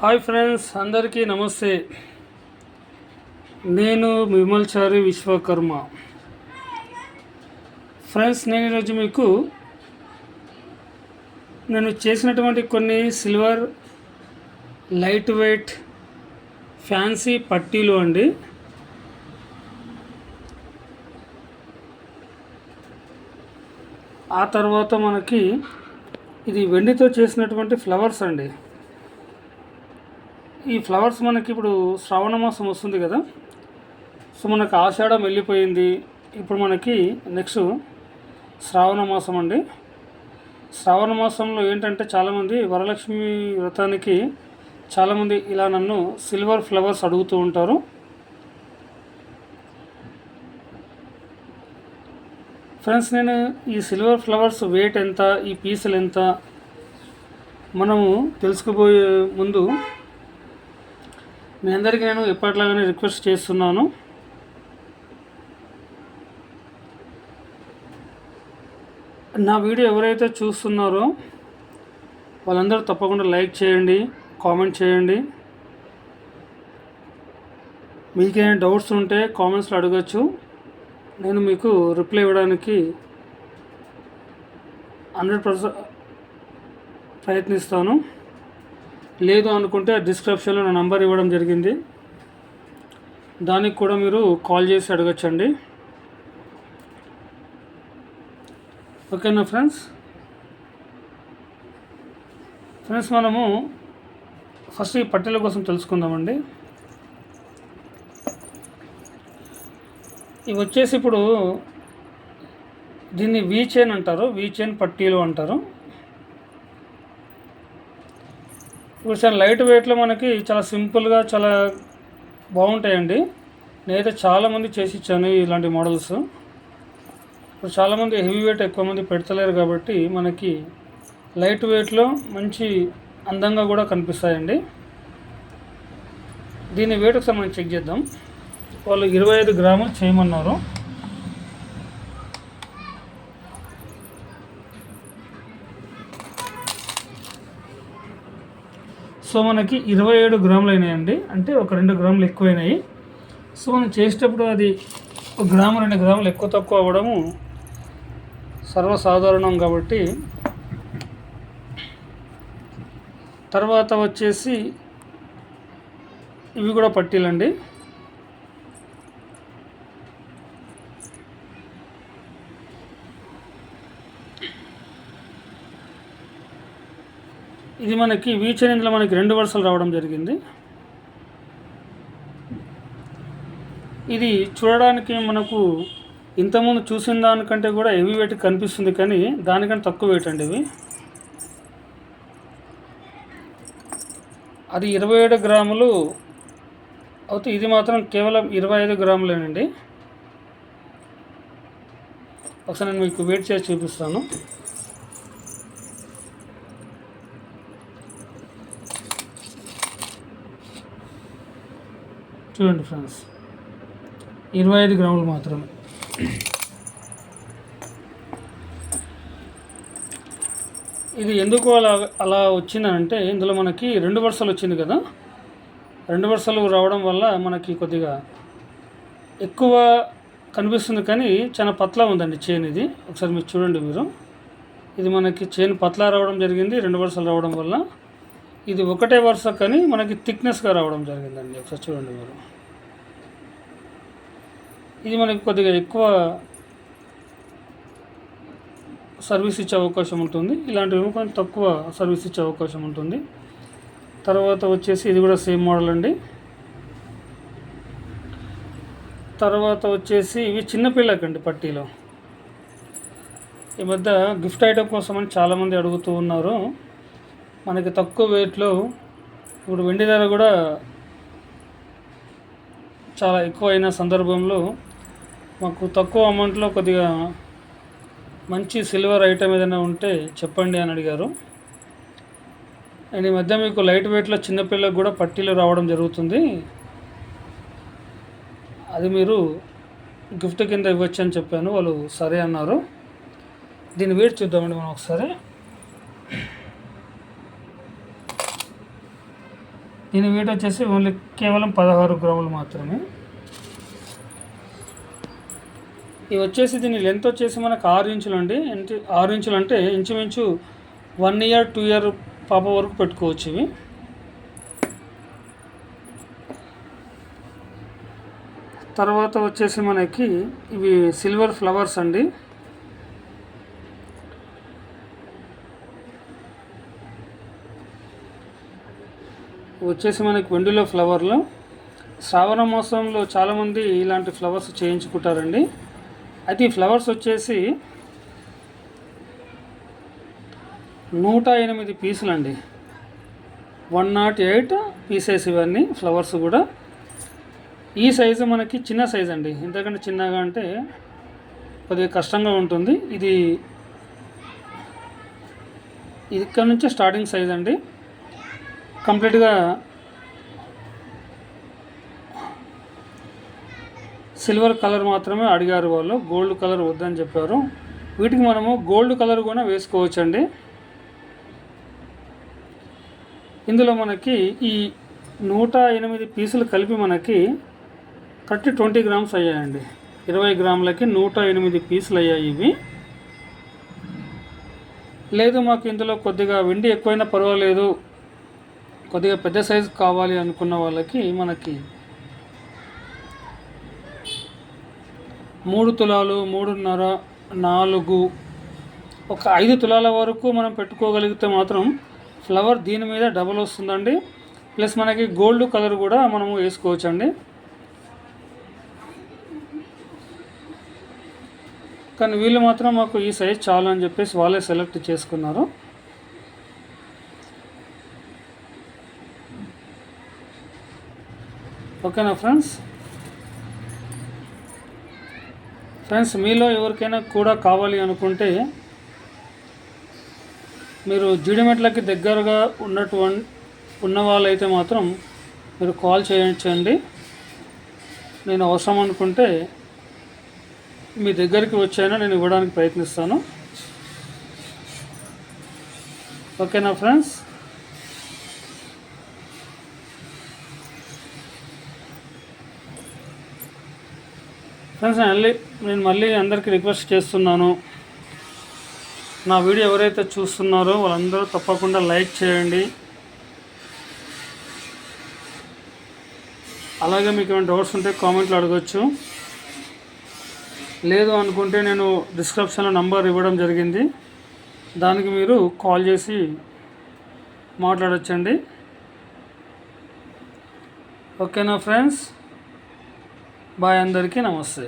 Hi friends అందరికీ నమస్తే. నేను విమల్చారి విశ్వకర్మ. ఫ్రెండ్స్ నేను ఈరోజు మీకు నేను చేసినటువంటి కొన్ని సిల్వర్ లైట్ వెయిట్ ఫ్యాన్సీ పట్టీలు అండి. ఆ తర్వాత మనకి ఇది వెండితో చేసినటువంటి ఫ్లవర్స్ అండి. ఈ ఫ్లవర్స్ మనకి ఇప్పుడు శ్రావణ మాసం వస్తుంది కదా. సో మనకు ఆషాఢం వెళ్ళిపోయింది. ఇప్పుడు మనకి నెక్స్ట్ శ్రావణ మాసం అండి. శ్రావణ మాసంలో ఏంటంటే చాలామంది వరలక్ష్మి వ్రతానికి చాలామంది ఇలా నన్ను సిల్వర్ ఫ్లవర్స్ అడుగుతూ ఉంటారు. ఫ్రెండ్స్ నేను ఈ సిల్వర్ ఫ్లవర్స్ వెయిట్ ఎంత ఈ పీసులు ఎంత మనము తెలుసుకుపోయే ముందు మీ అందరికీ నేను ఎప్పటిలాగానే రిక్వెస్ట్ చేస్తున్నాను. నా వీడియో ఎవరైతే చూస్తున్నారో వాళ్ళందరూ తప్పకుండా లైక్ చేయండి కామెంట్ చేయండి. మీకేమైనా డౌట్స్ ఉంటే కామెంట్స్లో అడగచ్చు. నేను మీకు రిప్లై ఇవ్వడానికి హండ్రెడ్ పర్సెంట్ ప్రయత్నిస్తాను. లేదు అనుకుంటే డిస్క్రిప్షన్లో నా నంబర్ ఇవ్వడం జరిగింది. దానికి కూడా మీరు కాల్ చేసి అడగచ్చండి. ఓకేనా ఫ్రెండ్స్ ఫ్రెండ్స్ మనము ఫస్ట్ ఈ పట్టెల కోసం తెలుసుకుందామండి. ఇవి వచ్చేసి ఇప్పుడు దీన్ని వీ చైన్ అంటారు. వీ చైన్ పట్టీలు అంటారు. ఇప్పుడు చాలా లైట్ వెయిట్లో మనకి చాలా సింపుల్గా చాలా బాగుంటాయండి. నేనైతే చాలామంది చేసి ఇచ్చాను ఇలాంటి మోడల్స్. ఇప్పుడు చాలామంది హెవీ వెయిట్ ఎక్కువ మంది పెడతలేరు కాబట్టి మనకి లైట్ వెయిట్లో మంచి అందంగా కూడా కనిపిస్తాయండి. దీని వెయిట్కి సంబంధించి చెక్ చేద్దాం. వాళ్ళు ఇరవై ఐదు గ్రాములు చేయమన్నారు. సో మనకి ఇరవై ఏడు గ్రాములు అయినాయండి. అంటే ఒక రెండు గ్రాములు ఎక్కువైనాయి. సో మనం చేసేటప్పుడు అది ఒక గ్రాము రెండు గ్రాములు ఎక్కువ తక్కువ అవ్వడము సర్వసాధారణం కాబట్టి తర్వాత వచ్చేసి ఇవి కూడా పట్టీలండి. ఇది మనకి వీచరిందులో మనకి రెండు వరుసలు రావడం జరిగింది. ఇది చూడడానికి మనకు ఇంతకుముందు చూసిన దానికంటే కూడా హెవీ వెయిట్ కనిపిస్తుంది కానీ దానికంటే తక్కువ వెయిట్ అండి ఇవి అది ఇరవై ఏడు గ్రాములు అయితే ఇది మాత్రం కేవలం ఇరవై ఐదు గ్రాములేనండి. ఒకసారి నేను మీకు వెయిట్ చేసి చూపిస్తాను. చూడండి ఫ్రెండ్స్. ఇరవై ఐదు గ్రాములు మాత్రమే. ఇది ఎందుకు అలా అలా వచ్చిందంటే ఇందులో మనకి రెండు వరుసలు వచ్చింది కదా. రెండు వరుసలు రావడం వల్ల మనకి కొద్దిగా ఎక్కువ కనిపిస్తుంది కానీ చాలా పతలా ఉందండి చైన్ ఇది. ఒకసారి మీరు చూడండి మీరు. ఇది మనకి చైన్ పతలా రావడం జరిగింది రెండు వరుసలు రావడం వల్ల. ఇది ఒకటే వరుస కానీ మనకి థిక్నెస్గా రావడం జరిగిందండి. ఒకసారి చూడండి మీరు. ఇది మనకి కొద్దిగా ఎక్కువ సర్వీస్ ఇచ్చే అవకాశం ఉంటుంది. ఇలాంటివి కొంచెం తక్కువ సర్వీస్ ఇచ్చే అవకాశం ఉంటుంది. తర్వాత వచ్చేసి ఇది కూడా సేమ్ మోడల్ అండి. తర్వాత వచ్చేసి ఇవి చిన్నపిల్లకండి పట్టీలో. ఈ మధ్య గిఫ్ట్ ఐటమ్ కోసం అని చాలామంది అడుగుతూ ఉన్నారు. మనకి తక్కువ వెయిట్లో ఇప్పుడు వెండి ధర కూడా చాలా ఎక్కువ అయిన సందర్భంలో మాకు తక్కువ అమౌంట్లో కొద్దిగా మంచి సిల్వర్ ఐటమ్ ఏదైనా ఉంటే చెప్పండి అని అడిగారు. అండ్ ఈ మధ్య మీకు లైట్ వెయిట్లో చిన్నపిల్లలకు కూడా పట్టీలు రావడం జరుగుతుంది. అది మీరు గిఫ్ట్ కింద ఇవ్వచ్చు అని చెప్పాను. వాళ్ళు సరే అన్నారు. దీని వెయిట్ చూద్దామండి మనం ఒకసారి. దీని వెయిట్ వచ్చేసి ఓన్లీ కేవలం పదహారు గ్రాములు మాత్రమే. ఇవి వచ్చేసి దీని లెంత్ వచ్చేసి మనకు ఆరు ఇంచులు అండి. ఆరు ఇంచులు అంటే ఇంచుమించు వన్ ఇయర్ టూ ఇయర్ పాప వరకు పెట్టుకోవచ్చు ఇవి. తర్వాత వచ్చేసి మనకి ఇవి సిల్వర్ ఫ్లవర్స్ అండి. వచ్చేసి మనకి వెండిలో ఫ్లవర్లు. శ్రావణ మాసంలో చాలామంది ఇలాంటి ఫ్లవర్స్ చేయించుకుంటారండి. అయితే ఈ ఫ్లవర్స్ వచ్చేసి నూట ఎనిమిది పీసులు అండి వన్ నాట్ ఎయిట్ పీసెస్ ఇవన్నీ ఫ్లవర్స్ కూడా. ఈ సైజు మనకి చిన్న సైజ్ అండి. ఇంతకంటే చిన్నగా అంటే కొద్దిగా కష్టంగా ఉంటుంది. ఇది ఇది ఇక్కడ నుంచి స్టార్టింగ్ సైజ్ అండి. కంప్లీట్గా సిల్వర్ కలర్ మాత్రమే అడిగారు వాళ్ళు. గోల్డ్ కలర్ వద్దని చెప్పారు. వీటికి మనము గోల్డ్ కలర్ కూడా వేసుకోవచ్చండి. ఇందులో మనకి ఈ నూట ఎనిమిది పీసులు కలిపి మనకి థర్టీ ట్వంటీ గ్రామ్స్ అయ్యాయండి. ఇరవై గ్రాములకి నూట ఎనిమిది పీసులు అయ్యాయి ఇవి. లేదు మాకు ఇందులో కొద్దిగా వెండి ఎక్కువైనా పర్వాలేదు. కొద్దిగా పెద్ద సైజు కావాలి అనుకున్న వాళ్ళకి మనకి మూడు తులాలు మూడున్నర నాలుగు ఒక ఐదు తులాల వరకు మనం పెట్టుకోగలిగితే మాత్రం ఫ్లవర్ దీని మీద డబల్ వస్తుందండి. ప్లస్ మనకి గోల్డ్ కలర్ కూడా మనము వేసుకోవచ్చండి. కానీ వీళ్ళు మాత్రం మాకు ఈ సైజ్ చాలు అని చెప్పేసి వాళ్ళే సెలెక్ట్ చేసుకున్నారు. ఓకేనా ఫ్రెండ్స్? ఫ్రెండ్స్ మీలో ఎవరికైనా కూడా కావాలి అనుకుంటే మీరు జీడిమెట్లకి దగ్గరగా ఉన్నటువంటి ఉన్న వాళ్ళైతే మాత్రం మీరు కాల్ చేయించండి. నేను అవసరం అనుకుంటే మీ దగ్గరికి వచ్చైనా నేను ఇవ్వడానికి ప్రయత్నిస్తాను. ఓకేనా ఫ్రెండ్స్? ఫ్రెండ్స్ నేను మళ్ళీ నేను మళ్ళీ అందరికీ రిక్వెస్ట్ చేస్తున్నాను. నా వీడియో ఎవరైతే చూస్తున్నారో వాళ్ళందరూ తప్పకుండా లైక్ చేయండి. అలాగే మీకు ఏమైనా డౌట్స్ ఉంటే కామెంట్లో అడగచ్చు. లేదు అనుకుంటే నేను డిస్క్రిప్షన్లో నంబర్ ఇవ్వడం జరిగింది. దానికి మీరు కాల్ చేసి మాట్లాడచ్చండి. ఓకేనా ఫ్రెండ్స్? బాయ్ అందరికీ నమస్తే.